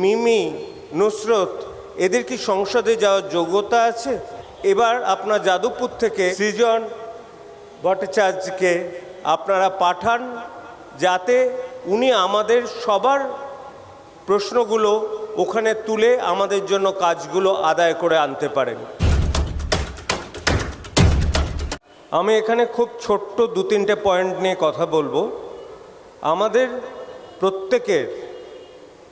মিমি, নুসরত, এদের কি সংসদে যাওয়ার যোগ্যতা আছে? এবার আপনার যাদবপুর থেকে সৃজন ভট্টাচার্যকে আপনারা পাঠান, যাতে উনি আমাদের সবার প্রশ্নগুলো ওখানে তুলে আমাদের জন্য কাজগুলো আদায় করে আনতে পারেন। আমি এখানে খুব ছোট্ট দু তিনটে পয়েন্ট নিয়ে কথা বলব। আমাদের প্রত্যেকের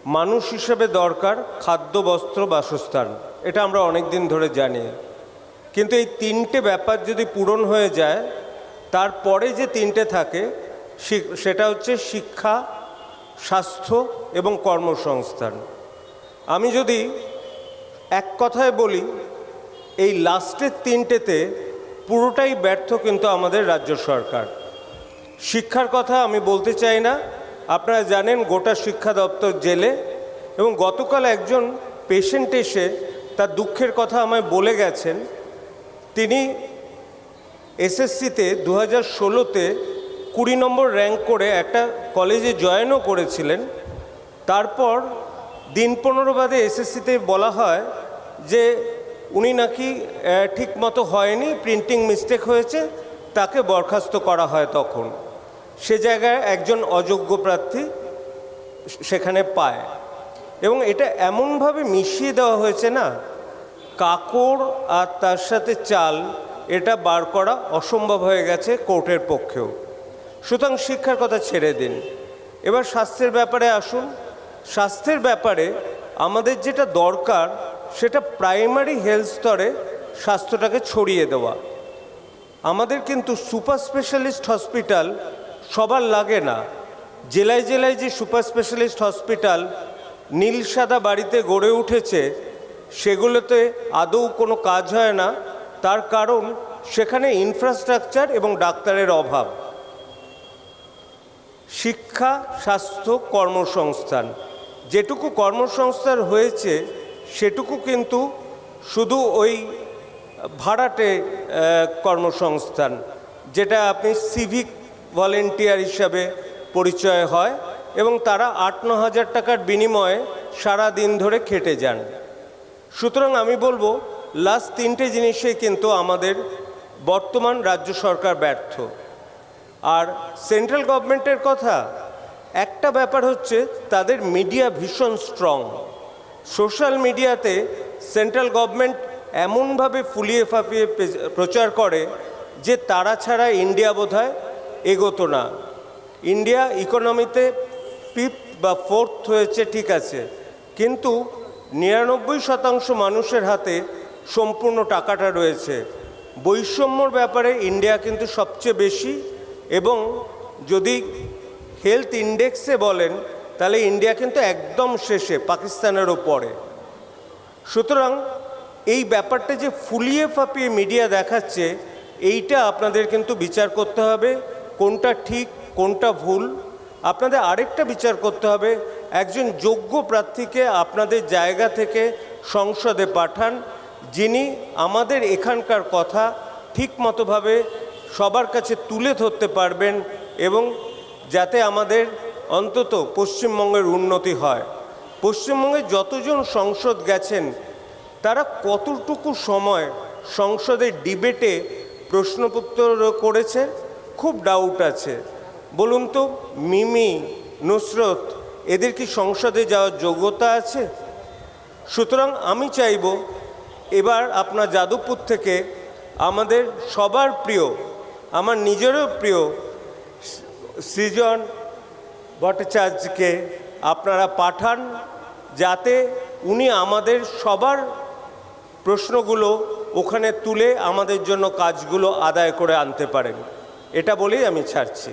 মানুষ হিসেবে দরকার খাদ্য, বস্ত্র, বাসস্থান। এটা আমরা অনেক দিন ধরে জানি। কিন্তু এই তিনটে ব্যাপার যদি পূরণ হয়ে যায়, তারপরে যে তিনটে থাকে সেটা হচ্ছে শিক্ষা, স্বাস্থ্য এবং কর্মসংস্থান। আমি যদি এক কথায় বলি, এই লাস্টের তিনটেতে পুরোটাই ব্যর্থ কিন্তু আমাদের রাজ্য সরকার। শিক্ষার কথা আমি বলতে চাই না আপনারা জানেন গোটা শিক্ষা দপ্তর জেলে এবং গতকাল একজন পেশেন্ট এসে তার দুঃখের কথা আমায় বলে গেছেন। তিনি এসএসসিতে দু হাজার ষোলোতে কুড়ি নম্বর র্যাঙ্ক করে একটা কলেজে জয়েনও করেছিলেন। তারপর দিন পনেরো বাদে এসএসসিতে বলা হয় যে উনি নাকি আহ, ঠিক মতো হয়নি প্রিন্টিং মিস্টেক হয়েছে তাকে বরখাস্ত করা হয় তখন। সে জায়গায় একজন অযোগ্য প্রার্থী সেখানে পায়। এবং এটা এমনভাবে মিশিয়ে দেওয়া হয়েছে না, কাকড় আর তার সাথে চাল, এটা বার করা অসম্ভব হয়ে গেছে কোর্টের পক্ষেও। সুতরাং শিক্ষার কথা ছেড়ে দিন। এবার স্বাস্থ্যের ব্যাপারে আসুন। স্বাস্থ্যের ব্যাপারে আমাদের যেটা দরকার, সেটা প্রাইমারি হেলথ স্তরে স্বাস্থ্যটাকে ছড়িয়ে দেওয়া। আমাদের কিন্তু সুপার স্পেশালিস্ট হসপিটাল সবার লাগে না। জেলায় জেলায় যে সুপার স্পেশালিস্ট হসপিটাল নীল সাদা বাড়িতে গড়ে উঠেছে, সেগুলোতে আদৌ কোনো কাজ হয় না। তার কারণ, সেখানে ইনফ্রাস্ট্রাকচার এবং ডাক্তারের অভাব। শিক্ষা, স্বাস্থ্য, কর্মসংস্থান। যেটুকু কর্মসংস্থান হয়েছে, সেটুকু কিন্তু শুধু ওই ভাড়াটে কর্মসংস্থান, যেটা আপনি সিভিক ভলেন্টিয়ার হিসাবে পরিচয় হয় এবং তারা আট ন হাজার টাকার বিনিময়ে সারা দিন ধরে খেটে যান। সুতরাং আমি বলব লাস্ট তিনটে জিনিসে কিন্তু আমাদের বর্তমান রাজ্য সরকার ব্যর্থ। আর সেন্ট্রাল গভর্নমেন্টের কথা, একটা ব্যাপার হচ্ছে তাদের মিডিয়া ভীষণ স্ট্রং সোশ্যাল মিডিয়াতে সেন্ট্রাল গভর্নমেন্ট এমনভাবে ফুলিয়ে ফাঁপিয়ে প্রচার করে যে তারা ছাড়া ইন্ডিয়া বোধহয় এগোতো না। ইন্ডিয়া ইকোনমিতে ফিফথ বা ফোর্থ হয়েছে, ঠিক আছে। কিন্তু নিরানব্বই শতাংশ মানুষের হাতে সম্পূর্ণ টাকাটা রয়েছে। বৈষম্যর ব্যাপারে ইন্ডিয়া কিন্তু সবচেয়ে বেশি এবং যদি হেলথ ইন্ডেক্সে বলেন, তাহলে ইন্ডিয়া কিন্তু একদম শেষে পাকিস্তানেরও পরে সুতরাং এই ব্যাপারটা যে ফুলিয়ে ফাঁপিয়ে মিডিয়া দেখাচ্ছে, এইটা আপনাদের কিন্তু বিচার করতে হবে। কোনটা ঠিক, কোনটা ভুল, আপনাদের আরেকটা বিচার করতে হবে। একজন যোগ্য প্রার্থীকে আপনাদের জায়গা থেকে সংসদে পাঠান, যিনি আমাদের এখানকার কথা ঠিক মতোভাবে সবার কাছে তুলে ধরতে পারবেন এবং যাতে আমাদের অন্তত পশ্চিমবঙ্গের উন্নতি হয়। পশ্চিমবঙ্গে যতজন সংসদ গেছেন, তারা কতটুকু সময় সংসদের ডিবেটে প্রশ্নপত্র করেছে? খুব ডাউট আছে। বলুন তো, মিমি, নুসরত, এদের কি সংসদে যাওয়ার যোগ্যতা আছে? সুতরাং আমি চাইব, এবার আপনার যাদবপুর থেকে আমাদের সবার প্রিয়, আমার নিজেরও প্রিয় সৃজন ভট্টাচার্যকে আপনারা পাঠান, যাতে উনি আমাদের সবার প্রশ্নগুলো ওখানে তুলে আমাদের জন্য কাজগুলো আদায় করে আনতে পারেন। এটা বলেই আমি ছাড়ছি।